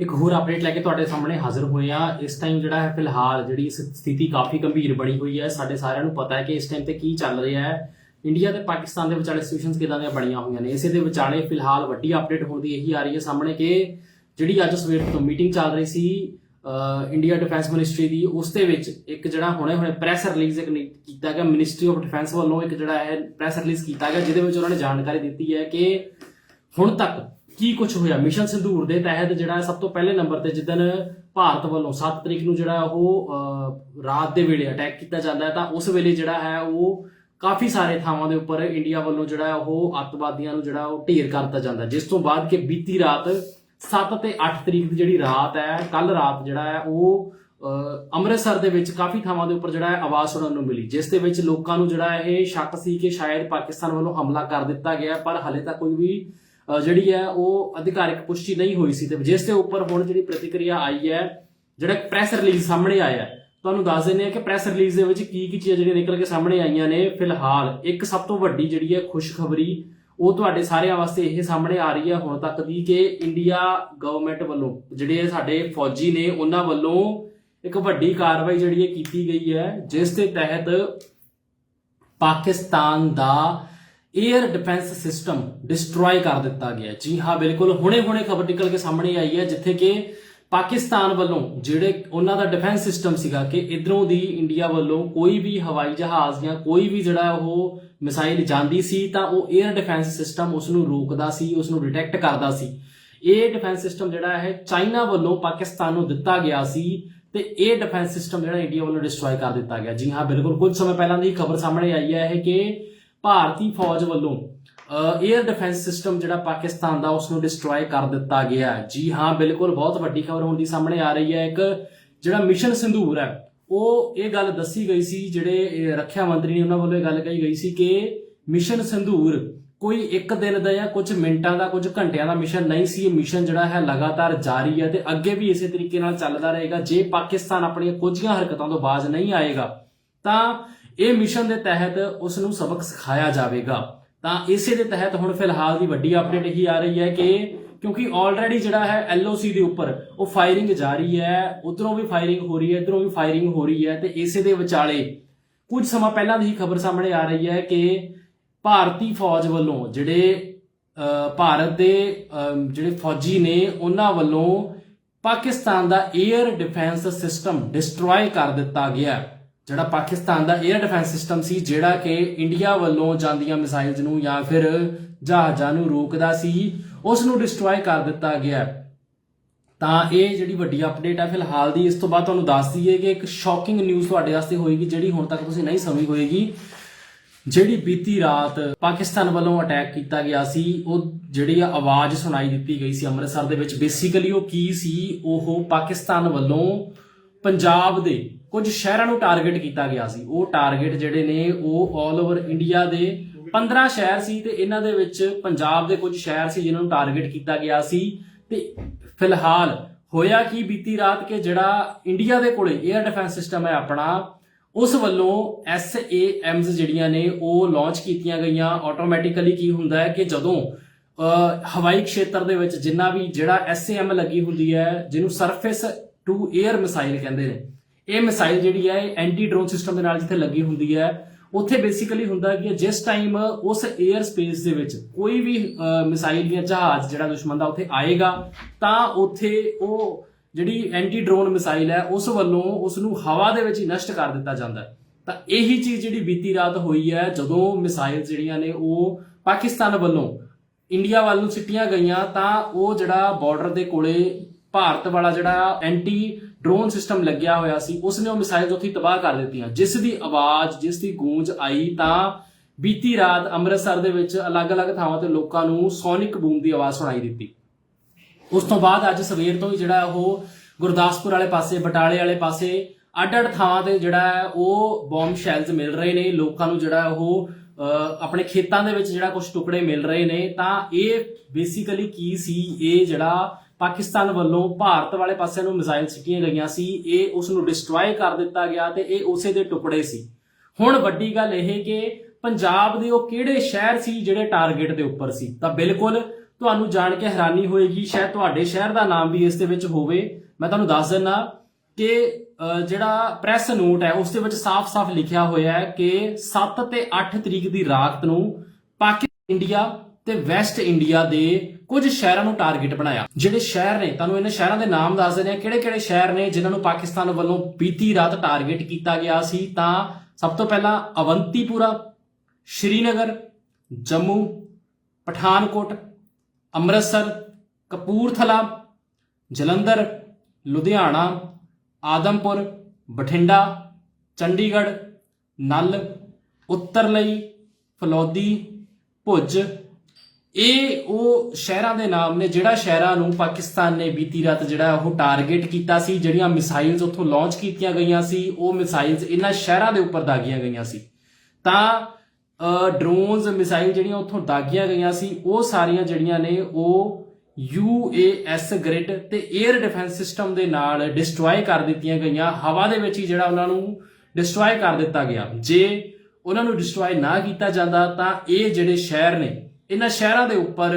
ਇੱਕ ਹੋਰ ਅਪਡੇਟ ਲੈ ਕੇ ਤੁਹਾਡੇ ਸਾਹਮਣੇ ਹਾਜ਼ਰ ਹੋਏ ਆ ਇਸ ਟਾਈਮ ਜਿਹੜਾ ਹੈ, ਫਿਲਹਾਲ ਜਿਹੜੀ ਸਥਿਤੀ ਕਾਫੀ ਗੰਭੀਰ ਬਣੀ ਹੋਈ ਹੈ। ਸਾਡੇ ਸਾਰਿਆਂ ਨੂੰ ਪਤਾ ਹੈ ਕਿ ਇਸ ਟਾਈਮ ਤੇ ਕੀ ਚੱਲ ਰਿਹਾ ਹੈ। ਇੰਡੀਆ ਤੇ ਪਾਕਿਸਤਾਨ ਦੇ ਵਿਚਾਲੇ ਸਿਚੁਏਸ਼ਨਸ ਕਿਦਾਂ ਦੀਆਂ ਬਣੀਆਂ ਹੋਈਆਂ ਨੇ? ਇਸੇ ਦੇ ਵਿਚਾਲੇ ਫਿਲਹਾਲ ਵੱਡੀ ਅਪਡੇਟ ਹੁੰਦੀ ਇਹੀ ਆ ਰਹੀ ਹੈ ਸਾਹਮਣੇ ਕਿ ਜਿਹੜੀ ਅੱਜ ਸਵੇਰ ਤੋਂ ਮੀਟਿੰਗ ਚੱਲ ਰਹੀ ਸੀ ਇੰਡੀਆ ਡਿਫੈਂਸ ਮਿਨਿਸਟਰੀ ਦੀ, ਉਸ ਦੇ ਵਿੱਚ ਇੱਕ ਜਿਹੜਾ ਹੁਣੇ ਹੁਣੇ ਪ੍ਰੈਸ ਰਿਲੀਜ਼ ਇੱਕ ਨੀ- ਕੀਤਾ ਗਿਆ ਮਿਨਿਸਟਰੀ ਆਫ ਡਿਫੈਂਸ ਵੱਲੋਂ ਇੱਕ ਜਿਹੜਾ ਹੈ ਪ੍ਰੈਸ ਰਿਲੀਜ਼ ਕੀਤਾ ਗਿਆ, ਜਿਹਦੇ ਵਿੱਚ ਉਹਨਾਂ ਨੇ ਜਾਣਕਾਰੀ ਦਿੱਤੀ ਹੈ ਕਿ ਹੁਣ ਤੱਕ ਕੀ ਕੁਝ ਹੋਇਆ? ਮਿਸ਼ਨ ਸਿੰਧੂਰ ਦੇ ਤਹਿਤ ਜਿਹੜਾ ਸਭ ਤੋਂ ਪਹਿਲੇ ਨੰਬਰ ਤੇ ਜਿੱਦਨ ਭਾਰਤ ਵੱਲੋਂ 7 ਤਰੀਕ ਨੂੰ ਜਿਹੜਾ ਉਹ ਅਹ, ਰਾਤ ਦੇ ਵੇਲੇ ਅਟੈਕ ਕੀਤਾ ਜਾਂਦਾ ਹੈ ਤਾਂ ਉਸ ਵੇਲੇ ਜਿਹੜਾ ਹੈ ਉਹ ਕਾਫੀ ਸਾਰੇ ਥਾਵਾਂ ਦੇ ਉੱਪਰ ਇੰਡੀਆ ਵੱਲੋਂ ਜਿਹੜਾ ਉਹ ਅੱਤਵਾਦੀਆਂ ਨੂੰ ਜਿਹੜਾ ਉਹ ਢੇਰ ਕਰ ਦਿੱਤਾ ਜਾਂਦਾ ਜਿਸ ਤੋਂ ਬਾਅਦ ਕਿ ਬੀਤੀ ਰਾਤ 7 ਤੇ 8 ਤਰੀਕ ਦੀ ਜਿਹੜੀ ਰਾਤ ਹੈ ਕੱਲ ਰਾਤ ਜਿਹੜਾ ਹੈ ਉਹ ਅਹ, ਅੰਮ੍ਰਿਤਸਰ ਦੇ ਵਿੱਚ ਕਾਫੀ ਥਾਵਾਂ ਦੇ ਉੱਪਰ ਜਿਹੜਾ ਹੈ ਆਵਾਜ਼ ਸੁਣਨ ਨੂੰ ਮਿਲੀ ਜਿਸ ਦੇ ਵਿੱਚ ਲੋਕਾਂ ਨੂੰ ਜਿਹੜਾ ਇਹ ਸ਼ੱਕ ਸੀ ਕਿ ਸ਼ਾਇਦ ਪਾਕਿਸਤਾਨ ਵੱਲੋਂ ਹਮਲਾ ਕਰ ਦਿੱਤਾ ਗਿਆ ਪਰ ਹਲੇ ਤੱਕ ਕੋਈ ਵੀ ਜਿਹੜੀ ਹੈ ਉਹ ਅਧਿਕਾਰਿਕ ਪੁਸ਼ਟੀ ਨਹੀਂ ਹੋਈ ਸੀ ਤੇ ਜਿਸ ਦੇ ਉੱਪਰ ਹੁਣ ਜਿਹੜੀ ਪ੍ਰਤੀਕਿਰਿਆ ਆਈ ਹੈ, ਜਿਹੜਾ ਪ੍ਰੈਸ ਰਿਲੀਜ਼ ਸਾਹਮਣੇ ਆਇਆ ਤੁਹਾਨੂੰ ਦੱਸ ਦਿੰਦੇ ਆ ਕਿ ਪ੍ਰੈਸ ਰਿਲੀਜ਼ ਦੇ ਵਿੱਚ ਕੀ ਕੀ ਚੀਜ਼ਾਂ ਜਿਹੜੀਆਂ ਨਿਕਲ ਕੇ ਸਾਹਮਣੇ ਆਈਆਂ ਨੇ ਫਿਲਹਾਲ। ਇੱਕ ਸਭ ਤੋਂ ਵੱਡੀ ਜਿਹੜੀ ਹੈ ਖੁਸ਼ਖਬਰੀ, ਉਹ ਤੁਹਾਡੇ ਸਾਰਿਆਂ ਵਾਸਤੇ ਇਹ ਸਾਹਮਣੇ ਆ ਰਹੀ ਹੈ ਹੁਣ ਤੱਕ ਦੀ ਕਿ ਇੰਡੀਆ ਗਵਰਨਮੈਂਟ ਵੱਲੋਂ ਜਿਹੜੇ ਸਾਡੇ ਫੌਜੀ ਨੇ, ਉਹਨਾਂ ਵੱਲੋਂ ਇੱਕ ਵੱਡੀ ਕਾਰਵਾਈ ਜਿਹੜੀ ਹੈ ਕੀਤੀ ਗਈ ਹੈ, ਜਿਸ ਦੇ ਤਹਿਤ ਪਾਕਿਸਤਾਨ ਦਾ 에ਅਰ ਡਿਫੈਂਸ ਸਿਸਟਮ ਡਿਸਟਰੋਏ ਕਰ ਦਿੱਤਾ ਗਿਆ ਜੀ ਹਾਂ, ਬਿਲਕੁਲ। ਹੁਣੇ-ਹੁਣੇ ਖਬਰ ਨਿਕਲ ਕੇ ਸਾਹਮਣੇ ਆਈ ਹੈ, ਜਿੱਥੇ ਕਿ ਪਾਕਿਸਤਾਨ ਵੱਲੋਂ ਜਿਹੜੇ ਉਹਨਾਂ ਦਾ ਡਿਫੈਂਸ ਸਿਸਟਮ ਸੀਗਾ ਕਿ ਇਧਰੋਂ ਦੀ ਇੰਡੀਆ ਵੱਲੋਂ ਕੋਈ ਵੀ ਹਵਾਈ ਜਹਾਜ਼ ਜਾਂ ਕੋਈ ਵੀ ਜਿਹੜਾ ਉਹ ਮਿਸਾਈਲ ਜਾਂਦੀ ਸੀ, ਤਾਂ ਉਹ 에ਅਰ ਡਿਫੈਂਸ ਸਿਸਟਮ ਉਸ ਨੂੰ ਰੋਕਦਾ ਸੀ ਉਸ ਨੂੰ ਡਿਟੈਕਟ ਕਰਦਾ ਸੀ। ਇਹ ਡਿਫੈਂਸ ਸਿਸਟਮ ਜਿਹੜਾ ਹੈ ਚਾਈਨਾ ਵੱਲੋਂ ਪਾਕਿਸਤਾਨ ਨੂੰ ਦਿੱਤਾ ਗਿਆ ਸੀ ਤੇ ਇਹ ਡਿਫੈਂਸ ਸਿਸਟਮ ਜਿਹੜਾ ਇੰਡੀਆ ਵੱਲੋਂ ਡਿਸਟਰੋਏ ਕਰ ਦਿੱਤਾ ਗਿਆ। ਜੀ ਹਾਂ, ਬਿਲਕੁਲ। ਕੁਝ ਸਮੇਂ ਪਹਿਲਾਂ ਦੀ ਖਬਰ ਸਾਹਮਣੇ ਆਈ ਹੈ ਇਹ ਕਿ ਭਾਰਤੀ ਫੌਜ ਵੱਲੋਂ 에ਅਰ ਡਿਫੈਂਸ ਸਿਸਟਮ ਜਿਹੜਾ ਪਾਕਿਸਤਾਨ ਦਾ ਉਸ ਨੂੰ ਡਿਸਟਰੋਏ ਕਰ ਦਿੱਤਾ ਗਿਆ ਜੀ ਹਾਂ, ਬਿਲਕੁਲ ਬਹੁਤ ਵੱਡੀ ਖਬਰ ਹੁਣ ਦੀ ਸਾਹਮਣੇ ਆ ਰਹੀ ਹੈ। ਇੱਕ ਜਿਹੜਾ ਮਿਸ਼ਨ ਸਿੰਧੂਰ ਹੈ, ਉਹ ਇਹ ਗੱਲ ਦੱਸੀ ਗਈ ਸੀ, ਜਿਹੜੇ ਰੱਖਿਆ ਮੰਤਰੀ ਨੇ ਉਹਨਾਂ ਵੱਲੋਂ ਇਹ ਗੱਲ ਕਹੀ ਗਈ ਸੀ ਕਿ ਮਿਸ਼ਨ ਸਿੰਧੂਰ ਕੋਈ ਇੱਕ ਦਿਨ ਦਾ ਜਾਂ ਕੁਝ ਮਿੰਟਾਂ ਦਾ, ਕੁਝ ਘੰਟਿਆਂ ਦਾ ਮਿਸ਼ਨ ਨਹੀਂ ਸੀ। ਇਹ ਮਿਸ਼ਨ ਜਿਹੜਾ ਹੈ ਲਗਾਤਾਰ ਜਾਰੀ ਹੈ ਤੇ ਅੱਗੇ ਵੀ ਇਸੇ ਤਰੀਕੇ ਨਾਲ ਚੱਲਦਾ ਰਹੇਗਾ। ਜੇ ਪਾਕਿਸਤਾਨ ਆਪਣੀਆਂ ਕੁਝੀਆਂ ਹਰਕਤਾਂ ਤੋਂ ਬਾਜ਼ ਨਹੀਂ ਆਏਗਾ, ਤਾਂ ਇਹ ਮਿਸ਼ਨ ਦੇ ਤਹਿਤ ਉਸ ਨੂੰ ਸਬਕ ਸਿਖਾਇਆ ਜਾਵੇਗਾ। ਤਾਂ ਇਸੇ ਦੇ ਤਹਿਤ ਹੁਣ ਫਿਲਹਾਲ ਦੀ ਵੱਡੀ ਅਪਡੇਟ ਇਹੀ ਆ ਰਹੀ ਹੈ ਕਿ ਕਿਉਂਕਿ ਆਲਰੇਡੀ ਜਿਹੜਾ ਹੈ ਐਲਓਸੀ ਦੇ ਉੱਪਰ ਉਹ ਫਾਇਰਿੰਗ ਜਾਰੀ ਹੈ, ਉਧਰੋਂ ਵੀ ਫਾਇਰਿੰਗ ਹੋ ਰਹੀ ਹੈ, ਇਧਰੋਂ ਵੀ ਫਾਇਰਿੰਗ ਹੋ ਰਹੀ ਹੈ ਤੇ ਇਸੇ ਦੇ ਵਿਚਾਲੇ ਕੁਝ ਸਮਾਂ ਪਹਿਲਾਂ ਦੀ ਹੀ ਖਬਰ ਸਾਹਮਣੇ ਆ ਰਹੀ ਹੈ ਕਿ ਭਾਰਤੀ ਫੌਜ ਵੱਲੋਂ ਜਿਹੜੇ ਭਾਰਤ ਦੇ ਜਿਹੜੇ ਫੌਜੀ ਨੇ ਉਹਨਾਂ ਵੱਲੋਂ ਪਾਕਿਸਤਾਨ ਦਾ 에ਅਰ ਡਿਫੈਂਸ ਸਿਸਟਮ ਡਿਸਟਰੋਏ ਕਰ ਦਿੱਤਾ ਗਿਆ। ਜਿਹੜਾ ਪਾਕਿਸਤਾਨ ਦਾ 에ਅਰ ਡਿਫੈਂਸ ਸਿਸਟਮ ਸੀ, ਜਿਹੜਾ ਕਿ ਇੰਡੀਆ ਵੱਲੋਂ ਜਾਂਦੀਆਂ ਮਿਸਾਈਲਸ ਨੂੰ ਜਾਂ ਫਿਰ ਜਹਾਜ਼ਾਂ ਨੂੰ ਰੋਕਦਾ ਸੀ ਉਸ ਨੂੰ ਡਿਸਟਰੋਏ ਕਰ ਦਿੱਤਾ ਗਿਆ ਤਾਂ ਇਹ ਜਿਹੜੀ ਵੱਡੀ ਅਪਡੇਟ ਹੈ, ਫਿਲਹਾਲ ਦੀ ਇਸ ਤੋਂ ਬਾਅਦ ਤੁਹਾਨੂੰ ਦੱਸ ਦਈਏ ਕਿ ਇੱਕ ਸ਼ੌਕਿੰਗ ਨਿਊਜ਼ ਤੁਹਾਡੇ ਵਾਸਤੇ ਹੋਏਗੀ, ਜਿਹੜੀ ਹੁਣ ਤੱਕ ਤੁਸੀਂ ਨਹੀਂ ਸਮਝੀ ਹੋਏਗੀ। ਜਿਹੜੀ ਬੀਤੀ ਰਾਤ ਪਾਕਿਸਤਾਨ ਵੱਲੋਂ ਅਟੈਕ ਕੀਤਾ ਗਿਆ ਸੀ, ਉਹ ਜਿਹੜੀ ਆਵਾਜ਼ ਸੁਣਾਈ ਦਿੱਤੀ ਗਈ ਸੀ ਅੰਮ੍ਰਿਤਸਰ ਦੇ ਵਿੱਚ ਬੇਸਿਕਲੀ ਉਹ ਕੀ ਸੀ? ਉਹ ਪਾਕਿਸਤਾਨ ਵੱਲੋਂ ਪੰਜਾਬ ਦੇ ਕੁਝ ਸ਼ਹਿਰਾਂ ਨੂੰ ਟਾਰਗੇਟ ਕੀਤਾ ਗਿਆ ਸੀ। ਉਹ ਟਾਰਗੇਟ ਜਿਹੜੇ ਨੇ, ਉਹ ਆਲ ਓਵਰ ਇੰਡੀਆ ਦੇ 15 ਸ਼ਹਿਰ ਸੀ ਤੇ ਇਹਨਾਂ ਦੇ ਵਿੱਚ ਪੰਜਾਬ ਦੇ ਕੁਝ ਸ਼ਹਿਰ ਸੀ ਜਿਨ੍ਹਾਂ ਨੂੰ ਟਾਰਗੇਟ ਕੀਤਾ ਗਿਆ ਸੀ। ਤੇ ਫਿਲਹਾਲ ਹੋਇਆ ਕਿ ਬੀਤੀ ਰਾਤ ਕੇ ਜਿਹੜਾ ਇੰਡੀਆ ਦੇ ਕੋਲੇ 에ਅਰ ਡਿਫੈਂਸ ਸਿਸਟਮ ਹੈ ਆਪਣਾ, ਉਸ ਵੱਲੋਂ SAMs ਜਿਹੜੀਆਂ ਨੇ, ਉਹ ਲਾਂਚ ਕੀਤੀਆਂ ਗਈਆਂ। ਆਟੋਮੈਟਿਕਲੀ ਕੀ ਹੁੰਦਾ ਹੈ ਕਿ ਜਦੋਂ ਹਵਾਈ ਖੇਤਰ ਦੇ ਵਿੱਚ ਜਿੰਨਾ ਵੀ ਜਿਹੜਾ SAM ਲੱਗੀ ਹੁੰਦੀ ਹੈ, ਜਿਹਨੂੰ ਸਰਫੇਸ ਟੂ 에ਅਰ ਮਿਸਾਈਲ ਕਹਿੰਦੇ ਨੇ ਇਹ ਮਿਸਾਈਲ ਜਿਹੜੀ ਹੈ, ਇਹ ਐਂਟੀ ਡਰੋਨ ਸਿਸਟਮ ਦੇ ਨਾਲ ਜਿੱਥੇ ਲੱਗੀ ਹੁੰਦੀ ਹੈ, ਉੱਥੇ ਬੇਸਿਕਲੀ ਹੁੰਦਾ ਕਿ ਜਿਸ ਟਾਈਮ ਉਸ 에ਅਰ ਸਪੇਸ ਦੇ ਵਿੱਚ ਕੋਈ ਵੀ ਮਿਸਾਈਲ ਜਾਂ ਜਹਾਜ਼ ਜਿਹੜਾ ਦੁਸ਼ਮਣ ਦਾ ਉੱਥੇ ਆਏਗਾ, ਤਾਂ ਉੱਥੇ ਉਹ ਜਿਹੜੀ ਐਂਟੀ ਡਰੋਨ ਮਿਸਾਈਲ ਹੈ, ਉਸ ਵੱਲੋਂ ਉਸ ਨੂੰ ਹਵਾ ਦੇ ਵਿੱਚ ਹੀ ਨਸ਼ਟ ਕਰ ਦਿੱਤਾ ਜਾਂਦਾ ਹੈ। ਤਾਂ ਇਹੀ ਚੀਜ਼ ਜਿਹੜੀ ਬੀਤੀ ਰਾਤ ਹੋਈ ਹੈ, ਜਦੋਂ ਮਿਸਾਈਲ ਜਿਹੜੀਆਂ ਨੇ ਉਹ ਪਾਕਿਸਤਾਨ ਵੱਲੋਂ ਇੰਡੀਆ ਵੱਲ ਨੂੰ ਸਿੱਟੀਆਂ ਗਈਆਂ, ਤਾਂ ਉਹ ਜਿਹੜਾ ਬਾਰਡਰ ਦੇ ਕੋਲੇ ਭਾਰਤ ਵਾਲਾ ਜਿਹੜਾ ਐਂਟੀ ਡਰੋਨ ਸਿਸਟਮ ਲੱਗਿਆ ਹੋਇਆ ਸੀ ਉਸ ਨੇ ਉਹ ਮਿਸਾਈਲ ਉੱਥੇ ਤਬਾਹ ਕਰ ਦਿੱਤੀਆਂ। ਜਿਸ ਦੀ ਆਵਾਜ਼, ਜਿਸ ਦੀ ਗੂੰਜ ਆਈ ਤਾਂ ਬੀਤੀ ਰਾਤ ਅੰਮ੍ਰਿਤਸਰ ਦੇ ਵਿੱਚ ਅਲੱਗ-ਅਲੱਗ ਥਾਵਾਂ ਤੇ ਲੋਕਾਂ ਨੂੰ ਸੋਨਿਕ ਬੂਮ ਦੀ ਆਵਾਜ਼ ਸੁਣਾਈ ਦਿੱਤੀ। ਉਸ ਤੋਂ ਬਾਅਦ ਅੱਜ ਸਵੇਰ ਤੋਂ ਹੀ ਜਿਹੜਾ ਉਹ ਗੁਰਦਾਸਪੁਰ ਵਾਲੇ ਪਾਸੇ, ਬਟਾਲੇ ਵਾਲੇ ਪਾਸੇ ਅੱਡ-ਅੱਡ ਥਾਵਾਂ ਤੇ ਜਿਹੜਾ ਹੈ, ਉਹ ਬੰਬ ਸ਼ੈਲਸ ਮਿਲ ਰਹੇ ਨੇ। ਲੋਕਾਂ ਨੂੰ ਜਿਹੜਾ ਉਹ ਆਪਣੇ ਖੇਤਾਂ ਦੇ ਵਿੱਚ ਜਿਹੜਾ ਕੁਝ ਟੁਕੜੇ ਮਿਲ ਰਹੇ ਨੇ। ਤਾਂ ਇਹ ਬੇਸਿਕਲੀ ਕੀ ਸੀ? ਇਹ ਜਿਹੜਾ ਪਾਕਿਸਤਾਨ ਵੱਲੋਂ ਭਾਰਤ ਵਾਲੇ ਪਾਸੇ ਨੂੰ ਮਿਜ਼ਾਈਲ ਸਿੱਟੀਆਂ ਗਈਆਂ ਸੀ। ਇਹ ਉਸ ਨੂੰ ਡਿਸਟਰੋਏ ਕਰ ਦਿੱਤਾ ਗਿਆ ਤੇ ਇਹ ਉਸੇ ਦੇ ਟੁਕੜੇ ਸੀ। ਹੁਣ ਵੱਡੀ ਗੱਲ ਇਹ ਕਿ ਪੰਜਾਬ ਦੇ ਉਹ ਕਿਹੜੇ ਸ਼ਹਿਰ ਸੀ ਜਿਹੜੇ ਟਾਰਗੇਟ ਦੇ ਉੱਪਰ ਸੀ? ਤਾਂ ਬਿਲਕੁਲ ਤੁਹਾਨੂੰ ਜਾਣ ਕੇ ਹੈਰਾਨੀ ਹੋਏਗੀ, ਸ਼ਾਇਦ ਤੁਹਾਡੇ ਸ਼ਹਿਰ ਦਾ ਨਾਮ ਵੀ ਇਸ ਦੇ ਵਿੱਚ ਹੋਵੇ। ਮੈਂ ਤੁਹਾਨੂੰ ਦੱਸ ਦਿੰਨਾ ਕਿ ਜਿਹੜਾ ਪ੍ਰੈਸ ਨੋਟ ਹੈ, ਉਸ ਦੇ ਵਿੱਚ ਸਾਫ਼-ਸਾਫ਼ ਲਿਖਿਆ ਹੋਇਆ ਹੈ ਕਿ 7 ਤੇ 8 ਤਰੀਕ ਦੀ ਰਾਤ ਨੂੰ ਪਾਕਿਸਤਾਨ ਇੰਡੀਆ ਤੇ ਵੈਸਟ ਇੰਡੀਆ ਦੇ ਕੁਝ ਸ਼ਹਿਰਾਂ ਨੂੰ ਟਾਰਗੇਟ ਬਣਾਇਆ। ਜਿਹੜੇ ਸ਼ਹਿਰ ਨੇ, ਤੁਹਾਨੂੰ ਇਹਨਾਂ ਸ਼ਹਿਰਾਂ ਦੇ ਨਾਮ ਦੱਸ ਦਿੰਦੇ ਆ ਕਿਹੜੇ-ਕਿਹੜੇ ਸ਼ਹਿਰ ਨੇ ਜਿਨ੍ਹਾਂ ਨੂੰ ਪਾਕਿਸਤਾਨ ਵੱਲੋਂ ਬੀਤੀ ਰਾਤ ਟਾਰਗੇਟ ਕੀਤਾ ਗਿਆ ਸੀ? ਤਾਂ ਸਭ ਤੋਂ ਪਹਿਲਾਂ ਅਵੰਤੀਪੁਰਾ, ਸ਼੍ਰੀਨਗਰ, ਜੰਮੂ, ਪਠਾਨਕੋਟ, ਅੰਮ੍ਰਿਤਸਰ, ਕਪੂਰਥਲਾ, ਜਲੰਧਰ, ਲੁਧਿਆਣਾ, ਆਦਮਪੁਰ, ਬਠਿੰਡਾ, ਚੰਡੀਗੜ੍ਹ, ਨਲ ਉੱਤਰਲਈ ਫਲੌਦੀ, ਭੁੱਜ ਇਹ ਉਹ ਸ਼ਹਿਰਾਂ ਦੇ ਨਾਮ ਨੇ ਜਿਹੜਾ ਸ਼ਹਿਰਾਂ ਨੂੰ ਪਾਕਿਸਤਾਨ ਨੇ ਬੀਤੀ ਰਾਤ ਜਿਹੜਾ ਉਹ ਟਾਰਗੇਟ ਕੀਤਾ ਸੀ, ਜਿਹੜੀਆਂ ਮਿਸਾਈਲਸ ਉੱਥੋਂ ਲਾਂਚ ਕੀਤੀਆਂ ਗਈਆਂ ਸੀ, ਉਹ ਮਿਸਾਈਲਸ ਇਹਨਾਂ ਸ਼ਹਿਰਾਂ ਦੇ ਉੱਪਰ ਦਾਗੀਆਂ ਗਈਆਂ ਸੀ। ਤਾਂ ਡਰੋਨਸ ਮਿਸਾਈਲ ਜਿਹੜੀਆਂ ਉੱਥੋਂ ਦਾਗੀਆਂ ਗਈਆਂ ਸੀ, ਉਹ ਸਾਰੀਆਂ ਜਿਹੜੀਆਂ ਨੇ ਉਹ UAS ਗ੍ਰਿਡ ਤੇ 에ਅਰ ਡਿਫੈਂਸ ਸਿਸਟਮ ਦੇ ਨਾਲ ਡਿਸਟਰੋਏ ਕਰ ਦਿੱਤੀਆਂ ਗਈਆਂ। ਹਵਾ ਦੇ ਵਿੱਚ ਹੀ ਜਿਹੜਾ ਉਹਨਾਂ ਨੂੰ ਡਿਸਟਰੋਏ ਕਰ ਦਿੱਤਾ ਗਿਆ। ਜੇ ਉਹਨਾਂ ਨੂੰ ਡਿਸਟਰੋਏ ਨਾ ਕੀਤਾ ਜਾਂਦਾ, ਤਾਂ ਇਹ ਜਿਹੜੇ ਸ਼ਹਿਰ ਨੇ ਇਹਨਾਂ ਸ਼ਹਿਰਾਂ ਦੇ ਉੱਪਰ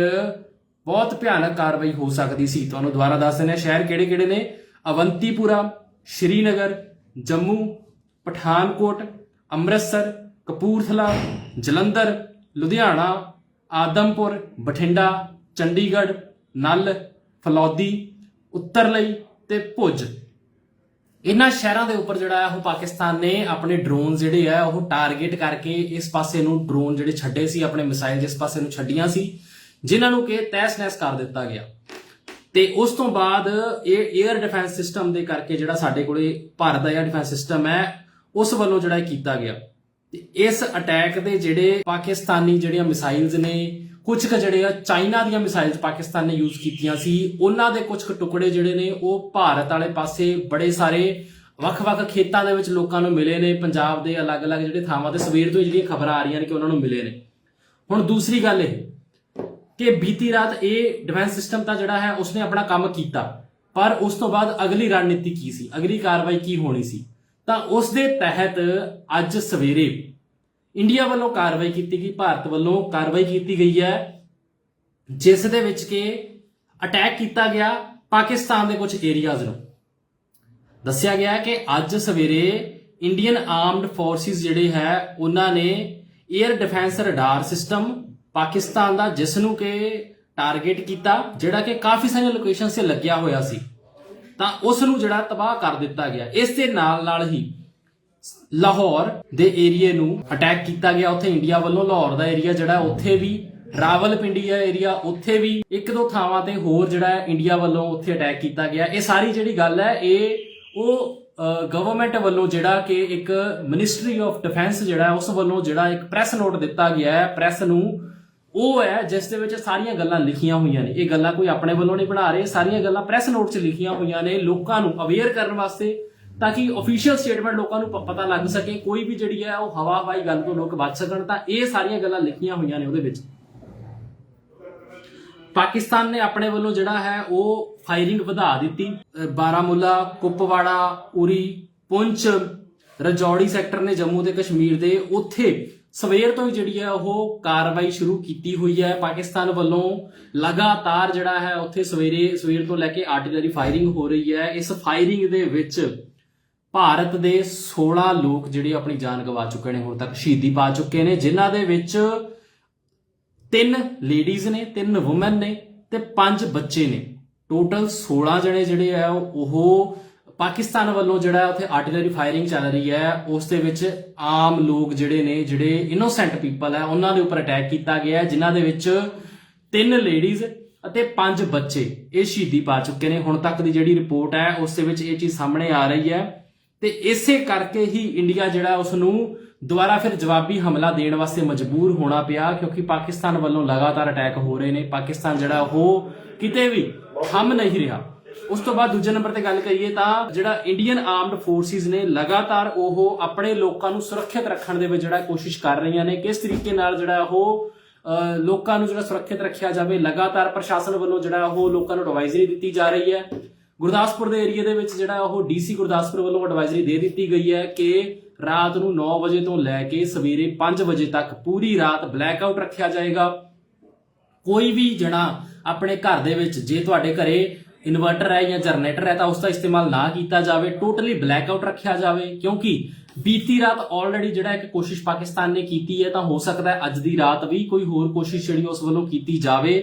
ਬਹੁਤ ਭਿਆਨਕ ਕਾਰਵਾਈ ਹੋ ਸਕਦੀ ਸੀ। ਤੁਹਾਨੂੰ ਦੁਬਾਰਾ ਦੱਸ ਦਿੰਦੇ ਹਾਂ, ਸ਼ਹਿਰ ਕਿਹੜੇ-ਕਿਹੜੇ ਨੇ? ਅਵੰਤੀਪੁਰਾ, ਸ਼੍ਰੀਨਗਰ, ਜੰਮੂ, ਪਠਾਨਕੋਟ, ਅੰਮ੍ਰਿਤਸਰ, ਕਪੂਰਥਲਾ, ਜਲੰਧਰ, ਲੁਧਿਆਣਾ, ਆਦਮਪੁਰ, ਬਠਿੰਡਾ, ਚੰਡੀਗੜ੍ਹ, ਨਲ, ਫਲੌਦੀ, ਉੱਤਰ ਲਈ ਤੇ ਭੁੱਜ। ਇਹਨਾਂ ਸ਼ਹਿਰਾਂ ਦੇ ਉੱਪਰ ਜਿਹੜਾ ਹੈ ਉਹ ਪਾਕਿਸਤਾਨ ਨੇ ਆਪਣੇ ਡਰੋਨ ਜਿਹੜੇ ਆ, ਉਹ ਟਾਰਗੇਟ ਕਰਕੇ ਇਸ ਪਾਸੇ ਨੂੰ ਡਰੋਨ ਜਿਹੜੇ ਛੱਡੇ ਸੀ, ਆਪਣੇ ਮਿਸਾਈਲ ਜਿਸ ਪਾਸੇ ਨੂੰ ਛੱਡੀਆਂ ਸੀ, ਜਿਨ੍ਹਾਂ ਨੂੰ ਕਿ ਤਹਿਸ-ਨਹਿਸ ਕਰ ਦਿੱਤਾ ਗਿਆ। ਤੇ ਉਸ ਤੋਂ ਬਾਅਦ ਇਹ 에ਅਰ ਡਿਫੈਂਸ ਸਿਸਟਮ ਦੇ ਕਰਕੇ ਜਿਹੜਾ ਸਾਡੇ ਕੋਲੇ ਭਾਰਤ ਦਾ ਇਹ ਡਿਫੈਂਸ ਸਿਸਟਮ ਹੈ, ਉਸ ਵੱਲੋਂ ਜਿਹੜਾ ਕੀਤਾ ਗਿਆ। ਤੇ ਇਸ ਅਟੈਕ ਦੇ ਜਿਹੜੇ ਪਾਕਿਸਤਾਨੀ ਜਿਹੜੀਆਂ ਮਿਸਾਈਲਸ ਨੇ ਕੁਝ ਕੁ ਜਿਹੜੇ ਆ ਚਾਈਨਾ ਦੀਆਂ ਮਿਸਾਈਲਸ ਪਾਕਿਸਤਾਨ ਨੇ ਯੂਜ਼ ਕੀਤੀਆਂ ਸੀ, ਉਹਨਾਂ ਦੇ ਕੁਝ ਕੁ ਟੁਕੜੇ ਜਿਹੜੇ ਨੇ, ਉਹ ਭਾਰਤ ਵਾਲੇ ਪਾਸੇ ਬੜੇ ਸਾਰੇ ਵੱਖ-ਵੱਖ ਖੇਤਾਂ ਦੇ ਵਿੱਚ ਲੋਕਾਂ ਨੂੰ ਮਿਲੇ ਨੇ, ਪੰਜਾਬ ਦੇ ਅਲੱਗ-ਅਲੱਗ ਜਿਹੜੇ ਥਾਵਾਂ ਤੇ ਸਵੇਰ ਤੋਂ ਜਿਹੜੀਆਂ ਖਬਰਾਂ ਆ ਰਹੀਆਂ ਨੇ ਕਿ ਉਹਨਾਂ ਨੂੰ ਮਿਲੇ ਨੇ। ਹੁਣ ਦੂਸਰੀ ਗੱਲ ਇਹ ਕਿ ਬੀਤੀ ਰਾਤ ਇਹ ਡਿਫੈਂਸ ਸਿਸਟਮ ਤਾਂ ਜਿਹੜਾ ਹੈ, ਉਸਨੇ ਆਪਣਾ ਕੰਮ ਕੀਤਾ, ਪਰ ਉਸ ਤੋਂ ਬਾਅਦ ਅਗਲੀ ਰਣਨੀਤੀ ਕੀ ਸੀ? ਅਗਲੀ ਕਾਰਵਾਈ ਕੀ ਹੋਣੀ ਸੀ? ਤਾਂ ਉਸ ਦੇ ਤਹਿਤ ਅੱਜ ਸਵੇਰੇ ਇੰਡੀਆ ਵੱਲੋਂ ਕਾਰਵਾਈ ਕੀਤੀ ਗਈ, ਭਾਰਤ ਵੱਲੋਂ ਕਾਰਵਾਈ ਕੀਤੀ ਗਈ ਹੈ, ਜਿਸ ਦੇ ਵਿੱਚ ਕਿ ਅਟੈਕ ਕੀਤਾ ਗਿਆ ਪਾਕਿਸਤਾਨ ਦੇ ਕੁਝ ਏਰੀਆਜ਼ ਨੂੰ। ਦੱਸਿਆ ਗਿਆ ਕਿ ਅੱਜ ਸਵੇਰੇ ਇੰਡੀਅਨ ਆਰਮਡ ਫੋਰਸਿਸ ਜਿਹੜੇ ਹੈ, ਉਹਨਾਂ ਨੇ air defence radar system Pakistan ਦਾ, ਜਿਸ ਨੂੰ ਕਿ ਟਾਰਗੇਟ ਕੀਤਾ, ਜਿਹੜਾ ਕਿ ਕਾਫੀ ਸਾਰੀਆਂ ਲੋਕੇਸ਼ਨ 'ਤੇ ਲੱਗਿਆ ਹੋਇਆ ਸੀ, ਤਾਂ ਉਸ ਨੂੰ ਜਿਹੜਾ ਤਬਾਹ ਕਰ ਦਿੱਤਾ ਗਿਆ। ਇਸ ਦੇ ਨਾਲ ਨਾਲ ਹੀ ਲਾਹੌਰ ਦੇ ਏਰੀਏ ਨੂੰ ਅਟੈਕ ਕੀਤਾ ਗਿਆ। ਉੱਥੇ ਇੰਡੀਆ ਵੱਲੋਂ ਲਾਹੌਰ ਦਾ ਏਰੀਆ ਜਿਹੜਾ ਉੱਥੇ ਵੀ ਰਾਵਲਪਿੰਡੀ ਦਾ ਏਰੀਆ, ਉੱਥੇ ਵੀ ਇੱਕ ਦੋ ਥਾਵਾਂ ਤੇ ਹੋਰ ਜਿਹੜਾ ਹੈ, ਇੰਡੀਆ ਵੱਲੋਂ ਉੱਥੇ ਅਟੈਕ ਕੀਤਾ ਗਿਆ। ਇਹ ਸਾਰੀ ਜਿਹੜੀ ਗੱਲ ਹੈ, ਇਹ ਉਹ ਗਵਰਨਮੈਂਟ ਵੱਲੋਂ ਜਿਹੜਾ ਕਿ ਇੱਕ ਮਿਨਿਸਟਰੀ ਆਫ ਡਿਫੈਂਸ ਜਿਹੜਾ ਉਸ ਵੱਲੋਂ ਜਿਹੜਾ ਇੱਕ ਪ੍ਰੈਸ ਨੋਟ ਦਿੱਤਾ ਗਿਆ ਹੈ। ਪ੍ਰੈਸ ਨੂੰ ਉਹ ਹੈ ਜਿਸ ਦੇ ਵਿੱਚ ਸਾਰੀਆਂ ਗੱਲਾਂ ਲਿਖੀਆਂ ਹੋਈਆਂ ਨੇ। ਇਹ ਗੱਲਾਂ ਕੋਈ ਆਪਣੇ ਵੱਲੋਂ ਨਹੀਂ ਬਣਾ ਰਹੇ। ਸਾਰੀਆਂ ਗੱਲਾਂ ਪ੍ਰੈਸ ਨੋਟ 'ਚ ਲਿਖੀਆਂ ਹੋਈਆਂ ਨੇ। ਲੋਕਾਂ ਨੂੰ ਅਵੇਅਰ ਕਰਨ ਵਾਸਤੇ ਤਾਂ ਕਿ ਅਫੀਸ਼ੀਅਲ ਸਟੇਟਮੈਂਟ ਲੋਕਾਂ ਨੂੰ ਪਤਾ ਲੱਗ ਸਕੇ, ਕੋਈ ਵੀ ਜਿਹੜੀ ਹੈ ਉਹ ਹਵਾ ਹਵਾਈ ਗੱਲ ਤੋਂ ਲੋਕ ਬਚ ਸਕਣ, ਤਾਂ ਇਹ ਸਾਰੀਆਂ ਗੱਲਾਂ ਲਿਖੀਆਂ ਹੋਈਆਂ ਨੇ ਉਹਦੇ ਵਿੱਚ। ਪਾਕਿਸਤਾਨ ਨੇ ਆਪਣੇ ਵੱਲੋਂ ਜਿਹੜਾ ਹੈ ਉਹ ਫਾਇਰਿੰਗ ਵਧਾ ਦਿੱਤੀ। ਬਾਰਾਮੂਲਾ, ਕੁਪਵਾੜਾ, ਉਰੀ, ਪੁੰਛ, ਰਜੌੜੀ ਸੈਕਟਰ ਨੇ ਜੰਮੂ ਤੇ ਕਸ਼ਮੀਰ ਦੇ ਉੱਥੇ ਸਵੇਰ ਤੋਂ ਹੀ ਜਿਹੜੀ ਹੈ ਉਹ ਕਾਰਵਾਈ ਸ਼ੁਰੂ ਕੀਤੀ ਹੋਈ ਹੈ। ਪਾਕਿਸਤਾਨ ਵੱਲੋਂ ਲਗਾਤਾਰ ਜਿਹੜਾ ਹੈ ਉੱਥੇ ਸਵੇਰੇ, ਸਵੇਰ ਤੋਂ ਲੈ ਕੇ ਆਰਟਿਲਰੀ ਫਾਇਰਿੰਗ ਹੋ ਰਹੀ ਹੈ। ਇਸ ਫਾਇਰਿੰਗ ਦੇ ਵਿੱਚ ਭਾਰਤ ਦੇ 16 ਲੋਕ ਜਿਹੜੇ ਆਪਣੀ ਜਾਨ ਗਵਾ ਚੁੱਕੇ ਨੇ, ਹੁਣ ਤੱਕ ਸ਼ਹੀਦੀ ਪਾ ਚੁੱਕੇ ਨੇ, ਜਿਨ੍ਹਾਂ ਦੇ ਵਿੱਚ ਤਿੰਨ ਲੇਡੀਜ਼ ਨੇ, ਤਿੰਨ ਔਮਨ ਨੇ ਤੇ ਪੰਜ ਬੱਚੇ ਨੇ। ਟੋਟਲ 16 ਜਣੇ ਜਿਹੜੇ ਆ, ਉਹ ਪਾਕਿਸਤਾਨ ਵੱਲੋਂ ਜਿਹੜਾ ਉੱਥੇ ਆਰਟਿਲਰੀ ਫਾਇਰਿੰਗ ਚੱਲ ਰਹੀ ਹੈ, ਉਸ ਦੇ ਵਿੱਚ ਆਮ ਲੋਕ ਜਿਹੜੇ ਨੇ, ਜਿਹੜੇ ਇਨੋਸੈਂਟ ਪੀਪਲ ਹੈ, ਉਹਨਾਂ ਦੇ ਉੱਪਰ ਅਟੈਕ ਕੀਤਾ ਗਿਆ ਹੈ ਜਿਨ੍ਹਾਂ ਦੇ ਵਿੱਚ ਤਿੰਨ ਲੇਡੀਜ਼ ਅਤੇ ਪੰਜ ਬੱਚੇ ਇਹ ਸ਼ਹੀਦੀ ਪਾ ਚੁੱਕੇ ਨੇ। ਹੁਣ ਤੱਕ ਦੀ ਜਿਹੜੀ ਰਿਪੋਰਟ ਹੈ, ਉਸ ਦੇ ਵਿੱਚ ਇਹ ਚੀਜ਼ ਸਾਹਮਣੇ ਆ ਰਹੀ ਹੈ। ਤੇ ਇਸੇ ਕਰਕੇ ਹੀ ਇੰਡੀਆ ਜਿਹੜਾ ਉਸ ਨੂੰ ਦੁਬਾਰਾ ਫਿਰ ਜਵਾਬੀ ਹਮਲਾ ਦੇਣ ਵਾਸਤੇ ਮਜਬੂਰ ਹੋਣਾ ਪਿਆ, ਕਿਉਂਕਿ ਪਾਕਿਸਤਾਨ ਵੱਲੋਂ ਲਗਾਤਾਰ ਅਟੈਕ ਹੋ ਰਹੇ ਨੇ। ਪਾਕਿਸਤਾਨ ਜਿਹੜਾ ਉਹ ਕਿਤੇ ਵੀ ਥੰਮ ਨਹੀਂ ਰਿਹਾ। ਉਸ ਤੋਂ ਬਾਅਦ ਦੂਜੇ ਨੰਬਰ ਤੇ ਗੱਲ ਕਰੀਏ ਤਾਂ ਜਿਹੜਾ ਇੰਡੀਅਨ ਆਰਮਡ ਫੋਰਸਿਸ ਨੇ ਲਗਾਤਾਰ ਉਹ ਆਪਣੇ ਲੋਕਾਂ ਨੂੰ ਸੁਰੱਖਿਅਤ ਰੱਖਣ ਦੇ ਵਿੱਚ ਜਿਹੜਾ ਕੋਸ਼ਿਸ਼ ਕਰ ਰਹੀਆਂ ਨੇ, ਕਿਸ ਤਰੀਕੇ ਨਾਲ ਜਿਹੜਾ ਉਹ ਲੋਕਾਂ ਨੂੰ ਜਿਹੜਾ ਸੁਰੱਖਿਅਤ ਰੱਖਿਆ ਜਾਵੇ, ਲਗਾਤਾਰ ਪ੍ਰਸ਼ਾਸਨ ਵੱਲੋਂ ਜਿਹੜਾ ਉਹ ਲੋਕਾਂ ਨੂੰ ਐਡਵਾਈਜ਼ਰੀ ਦਿੱਤੀ ਜਾ ਰਹੀ ਹੈ। ਗੁਰਦਾਸਪੁਰ ਦੇ ਏਰੀਆ ਦੇ ਵਿੱਚ ਜਿਹੜਾ ਉਹ ਡੀਸੀ ਗੁਰਦਾਸਪੁਰ ਵੱਲੋਂ ਐਡਵਾਈਜ਼ਰੀ ਦੇ ਦਿੱਤੀ ਗਈ ਹੈ ਕਿ ਰਾਤ ਨੂੰ 9 ਵਜੇ ਤੋਂ ਲੈ ਕੇ ਸਵੇਰੇ 5 ਵਜੇ ਤੱਕ ਪੂਰੀ ਰਾਤ ਬਲੈਕ ਆਊਟ ਰੱਖਿਆ ਜਾਏਗਾ। ਕੋਈ ਵੀ ਜਣਾ ਆਪਣੇ ਘਰ ਦੇ ਵਿੱਚ ਜੇ ਤੁਹਾਡੇ ਘਰੇ ਇਨਵਰਟਰ ਹੈ ਜਾਂ ਜਨਰੇਟਰ ਹੈ ਤਾਂ ਉਸ ਦਾ ਇਸਤੇਮਾਲ ਨਾ ਕੀਤਾ ਜਾਵੇ ਟੋਟਲੀ ਬਲੈਕ ਆਊਟ ਰੱਖਿਆ ਜਾਵੇ, ਕਿਉਂਕਿ ਬੀਤੀ ਰਾਤ ਆਲਰੇਡੀ ਜਿਹੜਾ ਇੱਕ ਕੋਸ਼ਿਸ਼ ਪਾਕਿਸਤਾਨ ਨੇ ਕੀਤੀ ਹੈ ਤਾਂ ਹੋ ਸਕਦਾ ਹੈ ਅੱਜ ਦੀ ਰਾਤ ਵੀ ਕੋਈ ਹੋਰ ਕੋਸ਼ਿਸ਼ ਜਿਹੜੀ ਉਸ ਵੱਲੋਂ ਕੀਤੀ ਜਾਵੇ।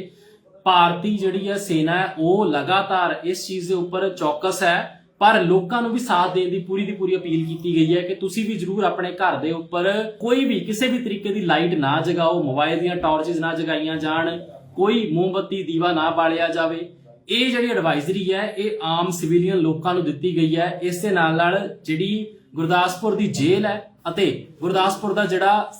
ਭਾਰਤੀ ਜਿਹੜੀ ਹੈ ਸੈਨਾ ਹੈ, ਉਹ ਲਗਾਤਾਰ ਇਸ ਚੀਜ਼ ਦੇ ਉੱਪਰ ਚੌਕਸ ਹੈ, ਪਰ ਲੋਕਾਂ ਨੂੰ ਵੀ ਸਾਥ ਦੇਣ ਦੀ ਪੂਰੀ ਦੀ ਪੂਰੀ ਅਪੀਲ ਕੀਤੀ ਗਈ ਹੈ ਕਿ ਤੁਸੀਂ ਵੀ ਜਰੂਰ ਆਪਣੇ ਘਰ ਦੇ ਉੱਪਰ ਕੋਈ ਵੀ ਕਿਸੇ ਵੀ ਤਰੀਕੇ ਦੀ ਲਾਈਟ ਨਾ ਜਗਾਓ, ਮੋਬਾਈਲ ਦੀਆਂ ਟਾਰਚਸ ਨਾ ਜਗਾਈਆਂ ਜਾਣ, ਕੋਈ ਮੋਮਬੱਤੀ, ਦੀਵਾ ਨਾ ਬਾਲਿਆ ਜਾਵੇ। ਇਹ ਜਿਹੜੀ ਐਡਵਾਈਜ਼ਰੀ ਹੈ, ਇਹ ਆਮ ਸਿਵਿਲੀਅਨ ਲੋਕਾਂ ਨੂੰ ਦਿੱਤੀ ਗਈ ਹੈ। ਇਸ ਦੇ ਨਾਲ ਨਾਲ ਜਿਹੜੀ ਗੁਰਦਾਸਪੁਰ ਦੀ ਜੇਲ੍ਹ ਹੈ ਅਤੇ ਗੁਰਦਾਸਪੁਰ ਦਾ ਜਿਹੜਾ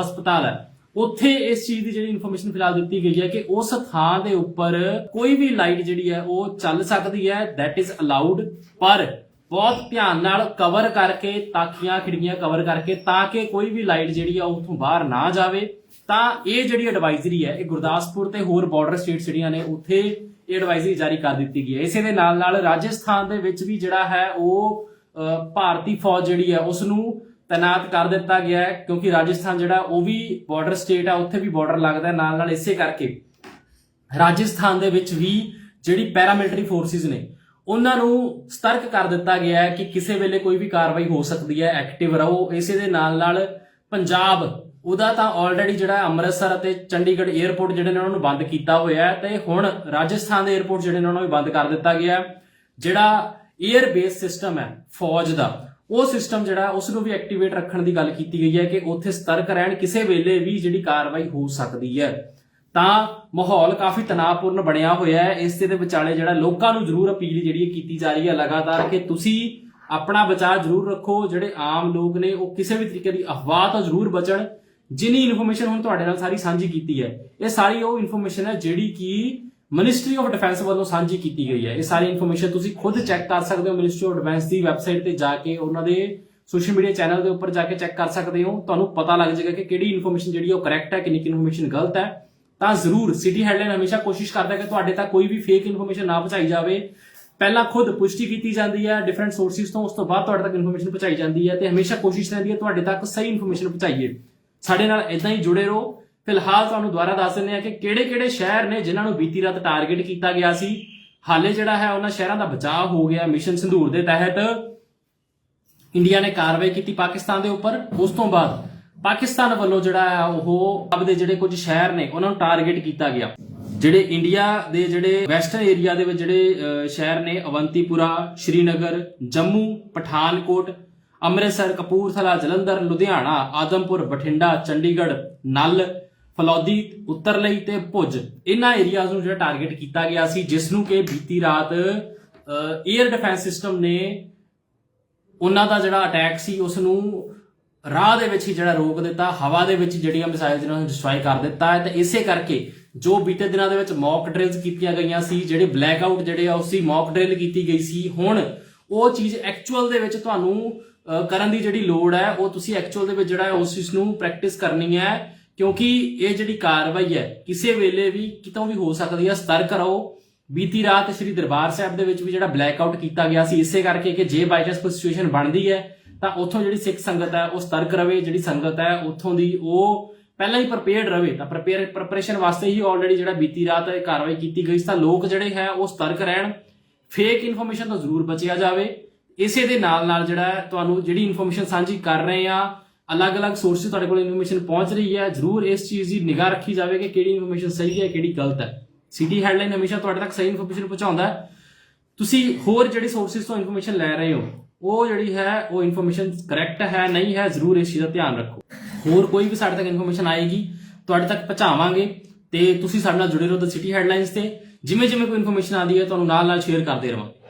ਹਸਪਤਾਲ ਹੈ ਉੱਥੇ ਇਸ ਚੀਜ਼ ਦੀ ਜਿਹੜੀ ਇਨਫੋਰਮੇਸ਼ਨ ਫਿਲਹਾਲ ਦਿੱਤੀ ਗਈ ਹੈ ਕਿ ਉਸ ਥਾਂ ਦੇ ਉੱਪਰ ਕੋਈ ਵੀ ਲਾਈਟ ਜਿਹੜੀ ਹੈ ਉਹ ਚੱਲ ਸਕਦੀ ਹੈ, that is allowed, ਪਰ ਬਹੁਤ ਧਿਆਨ ਨਾਲ ਕਵਰ ਕਰਕੇ, ਤਾਕੀਆਂ, ਖਿੜਕੀਆਂ ਕਵਰ ਕਰਕੇ, ਤਾਂ ਕਿ ਕੋਈ ਵੀ ਲਾਈਟ ਜਿਹੜੀ ਆ ਉੱਥੋਂ ਬਾਹਰ ਨਾ ਜਾਵੇ। ਤਾਂ ਇਹ ਜਿਹੜੀ ਐਡਵਾਈਜ਼ਰੀ ਹੈ, ਇਹ ਗੁਰਦਾਸਪੁਰ ਤੇ ਹੋਰ ਬਾਰਡਰ ਸਟੇਟਸ ਜਿਹੜੀਆਂ ਨੇ, ਉੱਥੇ ਇਹ ਐਡਵਾਈਜ਼ਰੀ ਜਾਰੀ ਕਰ ਦਿੱਤੀ ਗਈ ਹੈ। ਇਸੇ ਦੇ ਨਾਲ ਨਾਲ ਰਾਜਸਥਾਨ ਦੇ ਵਿੱਚ ਵੀ ਜਿਹੜਾ ਹੈ ਉਹ ਭਾਰਤੀ ਫੌਜ ਜਿਹੜੀ ਹੈ ਉਸ ਨੂੰ ਤਾਇਨਾਤ ਕਰ ਦਿੱਤਾ ਗਿਆ ਹੈ ਕਿਉਂਕਿ ਰਾਜਸਥਾਨ ਜਿਹੜਾ ਉਹ ਵੀ ਬਾਰਡਰ ਸਟੇਟ ਆ ਉੱਥੇ ਵੀ ਬਾਰਡਰ ਲੱਗਦਾ ਨਾਲ ਨਾਲ ਇਸੇ ਕਰਕੇ ਰਾਜਸਥਾਨ ਦੇ ਵਿੱਚ ਵੀ ਜਿਹੜੀ ਪੈਰਾਮਿਲਟਰੀ ਫੋਰਸਿਸ ਨੇ ਉਹਨਾਂ ਨੂੰ ਸਤਰਕ ਕਰ ਦਿੱਤਾ ਗਿਆ ਹੈ ਕਿ ਕਿਸੇ ਵੇਲੇ ਕੋਈ ਵੀ ਕਾਰਵਾਈ ਹੋ ਸਕਦੀ ਹੈ ਐਕਟਿਵ ਰਹੋ ਇਸੇ ਦੇ ਨਾਲ ਨਾਲ ਪੰਜਾਬ ਉਹਦਾ ਤਾਂ ਆਲਰੇਡੀ ਜਿਹੜਾ ਅੰਮ੍ਰਿਤਸਰ ਅਤੇ ਚੰਡੀਗੜ੍ਹ 에ਅਰਪੋਰਟ ਜਿਹੜੇ ਨੇ ਉਹਨਾਂ ਨੂੰ ਬੰਦ ਕੀਤਾ ਹੋਇਆ ਹੈ ਤੇ ਹੁਣ ਰਾਜਸਥਾਨ ਦੇ 에ਅਰਪੋਰਟ ਜਿਹੜੇ ਨੇ ਉਹਨਾਂ ਨੂੰ ਵੀ ਬੰਦ ਕਰ ਦਿੱਤਾ ਗਿਆ ਹੈ ਜਿਹੜਾ 에ਅਰ ਬੇਸ ਸਿਸਟਮ ਹੈ ਫੌਜ ਦਾ ਉਹ ਸਿਸਟਮ ਜਿਹੜਾ ਉਸ ਨੂੰ ਵੀ ਐਕਟੀਵੇਟ ਰੱਖਣ ਦੀ ਗੱਲ ਕੀਤੀ ਗਈ ਹੈ ਕਿ ਉੱਥੇ ਸਤਰਕ ਰਹਿਣ ਕਿਸੇ ਵੇਲੇ ਵੀ ਜਿਹੜੀ ਕਾਰਵਾਈ ਹੋ ਸਕਦੀ ਹੈ। ਤਾਂ ਮਾਹੌਲ ਕਾਫੀ ਤਣਾਅਪੂਰਨ ਬਣਿਆ ਹੋਇਆ ਹੈ। ਇਸ ਦੇ ਵਿਚਾਲੇ ਜਿਹੜਾ ਲੋਕਾਂ ਨੂੰ ਜ਼ਰੂਰ ਅਪੀਲ ਜਿਹੜੀ ਹੈ ਕੀਤੀ ਜਾ ਰਹੀ ਹੈ ਲਗਾਤਾਰ ਕਿ ਤੁਸੀਂ ਆਪਣਾ ਬਚਾਅ ਜ਼ਰੂਰ ਰੱਖੋ। ਜਿਹੜੇ ਆਮ ਲੋਕ ਨੇ, ਉਹ ਕਿਸੇ ਵੀ ਤਰੀਕੇ ਦੀ ਅਫਵਾਹ ਤੋਂ ਜ਼ਰੂਰ ਬਚਣ। ਜਿਨੀ ਇਨਫੋਰਮੇਸ਼ਨ ਹੁਣ ਤੁਹਾਡੇ ਨਾਲ ਸਾਰੀ ਸਾਂਝੀ ਕੀਤੀ ਹੈ, ਇਹ ਸਾਰੀ ਉਹ ਇਨਫੋਰਮੇਸ਼ਨ ਹੈ ਜਿਹੜੀ ਕਿ ਮਿਨਿਸਟਰੀ ਆਫ ਡਿਫੈਂਸ ਵੱਲੋਂ ਸਾਂਝੀ ਕੀਤੀ ਗਈ ਹੈ। ਇਹ ਸਾਰੀ ਇਨਫੋਰਮੇਸ਼ਨ ਤੁਸੀਂ ਖੁਦ ਚੈੱਕ ਕਰ ਸਕਦੇ ਹੋ ਮਿਨਿਸਟਰੀ ਆਫ ਡਿਫੈਂਸ ਦੀ ਵੈਬਸਾਈਟ ਤੇ ਜਾ ਕੇ ਉਹਨਾਂ ਦੇ ਸੋਸ਼ਲ ਮੀਡੀਆ ਚੈਨਲ ਦੇ ਉੱਪਰ ਜਾ ਕੇ ਚੈੱਕ ਕਰ ਸਕਦੇ ਹੋ। ਤੁਹਾਨੂੰ ਪਤਾ ਲੱਗ ਜਾਏਗਾ ਕਿ ਕਿਹੜੀ ਇਨਫੋਰਮੇਸ਼ਨ ਜਿਹੜੀ ਉਹ ਕਰੈਕਟ ਹੈ, ਕਿੰਨੀ ਇਨਫੋਰਮੇਸ਼ਨ ਗਲਤ ਹੈ। ਤਾਂ ਜ਼ਰੂਰ ਸਿਟੀ ਹੈਡਲਾਈਨ ਹਮੇਸ਼ਾ ਕੋਸ਼ਿਸ਼ ਕਰਦਾ ਕਿ ਤੁਹਾਡੇ ਤੱਕ ਕੋਈ ਵੀ ਫੇਕ ਇਨਫੋਰਮੇਸ਼ਨ ਨਾ ਪਹੁੰਚਾਈ ਜਾਵੇ। ਪਹਿਲਾਂ ਖੁਦ ਪੁਸ਼ਟੀ ਕੀਤੀ ਜਾਂਦੀ ਹੈ ਡਿਫਰੈਂਟ ਸੋਰਸਿਸ ਤੋਂ, ਉਸ ਤੋਂ ਬਾਅਦ ਤੁਹਾਡੇ ਤੱਕ ਇਨਫੋਰਮੇਸ਼ਨ ਪਹੁੰਚਾਈ ਜਾਂਦੀ ਹੈ ਤੇ ਹਮੇਸ਼ਾ ਕੋਸ਼ਿਸ਼ ਰਹਿੰਦੀ ਹੈ ਤੁਹਾਡੇ ਤੱਕ ਸਹੀ ਇਨਫੋਰਮੇਸ਼ਨ ਪਹੁੰਚਾਈਏ। ਸਾਡੇ ਨਾਲ ਇਦਾਂ ਹੀ ਜੁੜੇ ਰਹੋ। ਫਿਲਹਾਲ ਤੁਹਾਨੂੰ ਦੁਬਾਰਾ ਦੱਸ ਦਿੰਦੇ ਆ ਕਿ ਕਿਹੜੇ-ਕਿਹੜੇ ਸ਼ਹਿਰ ਨੇ ਜਿਨ੍ਹਾਂ ਨੂੰ ਬੀਤੀ ਰਾਤ ਟਾਰਗੇਟ ਕੀਤਾ ਗਿਆ ਸੀ। ਹਾਲੇ ਜਿਹੜਾ ਹੈ ਉਹਨਾਂ ਸ਼ਹਿਰਾਂ ਦਾ ਬਚਾਅ ਹੋ ਗਿਆ ਮਿਸ਼ਨ ਸੰਧੂਰ ਦੇ ਤਹਿਤ। ਇੰਡੀਆ ਨੇ ਕਾਰਵਾਈ ਕੀਤੀ ਪਾਕਿਸਤਾਨ ਦੇ ਉੱਪਰ। ਉਸ ਤੋਂ ਬਾਅਦ ਪਾਕਿਸਤਾਨ ਵੱਲੋਂ ਜਿਹੜਾ ਹੈ ਉਹ ਆਪਦੇ ਜਿਹੜੇ ਕੁਝ ਸ਼ਹਿਰ ਨੇ, ਉਹਨਾਂ ਨੂੰ ਟਾਰਗੇਟ ਕੀਤਾ ਗਿਆ। ਜਿਹੜੇ ਇੰਡੀਆ ਦੇ ਜਿਹੜੇ ਵੈਸਟਰਨ ਏਰੀਆ ਦੇ ਵਿੱਚ ਜਿਹੜੇ ਸ਼ਹਿਰ ਨੇ, ਅਵੰਤੀਪੁਰਾ, ਸ਼੍ਰੀਨਗਰ, ਜੰਮੂ, ਪਠਾਨਕੋਟ, ਅੰਮ੍ਰਿਤਸਰ, ਕਪੂਰਥਲਾ, ਜਲੰਧਰ, ਲੁਧਿਆਣਾ, ਆਦਮਪੁਰ, ਬਠਿੰਡਾ, ਚੰਡੀਗੜ੍ਹ, ਨਲ ਫਲੌਦੀ ਉੱਤਰ ਲਈ ਤੇ ਭੁੱਜ। ਇਹਨਾਂ ਏਰੀਆਜ਼ ਨੂੰ ਜਿਹੜਾ ਟਾਰਗੇਟ ਕੀਤਾ ਗਿਆ ਸੀ ਜਿਸ ਨੂੰ ਕਿ ਬੀਤੀ ਰਾਤ 에ਅਰ ਡਿਫੈਂਸ ਸਿਸਟਮ ਨੇ ਉਹਨਾਂ ਦਾ ਜਿਹੜਾ ਅਟੈਕ ਸੀ ਉਸ ਨੂੰ ਰਾਹ ਦੇ ਵਿੱਚ ਹੀ ਜਿਹੜਾ ਰੋਕ ਦਿੱਤਾ, ਹਵਾ ਦੇ ਵਿੱਚ ਜਿਹੜੀਆਂ ਮਿਸਾਈਲ ਜਿਹਨਾਂ ਨੂੰ ਡਿਸਟਰੋਏ ਕਰ ਦਿੱਤਾ ਹੈ। ਤੇ ਇਸੇ ਕਰਕੇ ਜੋ ਬੀਤੇ ਦਿਨਾਂ ਦੇ ਵਿੱਚ ਮੌਕ ਡ੍ਰਿਲਸ ਕੀਤੀਆਂ ਗਈਆਂ ਸੀ, ਜਿਹੜੇ ਬਲੈਕ ਆਊਟ ਜਿਹੜੇ ਆ ਉਸੇ ਮੌਕ ਡ੍ਰਿਲ ਕੀਤੀ ਗਈ ਸੀ। ਹੁਣ ਉਹ ਚੀਜ਼ ਐਕਚੁਅਲ ਦੇ ਵਿੱਚ ਤੁਹਾਨੂੰ ਕਰਨ ਦੀ ਜਿਹੜੀ ਲੋੜ ਹੈ, ਉਹ ਤੁਸੀਂ ਐਕਚੁਅਲ ਦੇ ਵਿੱਚ ਜਿਹੜਾ ਉਸ ਚੀਜ਼ ਨੂੰ ਪ੍ਰੈਕਟਿਸ ਕਰਨੀ ਹੈ। ਕਿਉਂਕਿ ਇਹ ਜਿਹੜੀ ਕਾਰਵਾਈ ਹੈ, ਕਿਸੇ ਵੇਲੇ ਵੀ ਕਿਤੋਂ ਵੀ ਹੋ ਸਕਦੀ ਹੈ, ਸਤਰਕ ਰਹੋ। ਬੀਤੀ ਰਾਤ ਸ੍ਰੀ ਦਰਬਾਰ ਸਾਹਿਬ ਦੇ ਵਿੱਚ ਵੀ ਜਿਹੜਾ ਬਲੈਕ ਆਊਟ ਕੀਤਾ ਗਿਆ ਸੀ, ਇਸੇ ਕਰਕੇ ਕਿ ਜੇ ਬਾਈ ਚਾਂਸ ਕੋਈ ਸਿਚੁਏਸ਼ਨ ਬਣਦੀ ਹੈ, ਤਾਂ ਉੱਥੋਂ ਜਿਹੜੀ ਸਿੱਖ ਸੰਗਤ ਹੈ, ਉਹ ਸਤਰਕ ਰਵੇ, ਜਿਹੜੀ ਸੰਗਤ ਹੈ, ਉੱਥੋਂ ਦੀ ਉਹ ਪਹਿਲਾਂ ਹੀ ਪ੍ਰਪੇਅਰਡ ਰਵੇ। ਤਾਂ ਪ੍ਰਪੇਅਰ ਪ੍ਰੈਪਰੇਸ਼ਨ ਵਾਸਤੇ ਹੀ ਆਲਰੇਡੀ ਜਿਹੜਾ ਬੀਤੀ ਰਾਤ ਇਹ ਕਾਰਵਾਈ ਕੀਤੀ ਗਈ ਸੀ, ਤਾਂ ਲੋਕ ਜਿਹੜੇ ਹੈ, ਉਹ ਸਤਰਕ ਰਹਿਣ। ਫੇਕ ਇਨਫੋਰਮੇਸ਼ਨ ਤੋਂ ਜ਼ਰੂਰ ਬਚਿਆ ਜਾਵੇ। ਇਸੇ ਦੇ ਨਾਲ ਨਾਲ ਜਿਹੜਾ ਤੁਹਾਨੂੰ ਜਿਹੜੀ ਇਨਫੋਰਮੇਸ਼ਨ ਸਾਂਝੀ ਕਰ ਰਹੇ ਆ ਅਲੱਗ-ਅਲੱਗ ਸੋਰਸਿਸ ਤੁਹਾਡੇ ਕੋਲ ਇਨਫੋਰਮੇਸ਼ਨ ਪਹੁੰਚ ਰਹੀ ਹੈ। ਜ਼ਰੂਰ ਇਸ ਚੀਜ਼ ਦੀ ਨਿਗਾਹ ਰੱਖੀ ਜਾਵੇ ਕਿ ਕਿਹੜੀ ਇਨਫੋਰਮੇਸ਼ਨ ਸਹੀ ਹੈ, ਕਿਹੜੀ ਗਲਤ ਹੈ। ਸਿਟੀ ਹੈਡਲਾਈਨ ਹਮੇਸ਼ਾ ਤੁਹਾਡੇ ਤੱਕ ਸਹੀ ਇਨਫੋਰਮੇਸ਼ਨ ਪਹੁੰਚਾਉਂਦਾ ਹੈ। ਤੁਸੀਂ ਹੋਰ ਜਿਹੜੀ ਸੋਰਸਿਸ ਤੋਂ ਇਨਫੋਰਮੇਸ਼ਨ ਲੈ ਰਹੇ ਹੋ, ਉਹ ਜਿਹੜੀ ਹੈ, ਉਹ ਇਨਫੋਰਮੇਸ਼ਨ ਕਰੈਕਟ ਹੈ, ਨਹੀਂ ਹੈ, ਜ਼ਰੂਰ ਇਸ ਚੀਜ਼ ਦਾ ਧਿਆਨ ਰੱਖੋ। ਹੋਰ ਕੋਈ ਵੀ ਸਾਡੇ ਤੱਕ ਇਨਫੋਰਮੇਸ਼ਨ ਆਏਗੀ, ਤੁਹਾਡੇ ਤੱਕ ਪਹੁੰਚਾਵਾਂਗੇ ਤੇ ਤੁਸੀਂ ਸਾਡੇ ਨਾਲ ਜੁੜੇ ਰਹੋ ਦ ਸਿਟੀ ਹੈਡਲਾਈਨਸ ਤੇ। ਜਿਵੇਂ ਜਿਵੇਂ ਕੋਈ ਇਨਫੋਰਮੇਸ਼ਨ ਆਉਂਦੀ ਹੈ, ਤੁਹਾਨੂੰ ਨਾਲ ਨਾਲ ਸ਼ੇਅਰ ਕਰਦੇ ਰਵਾਂਗੇ।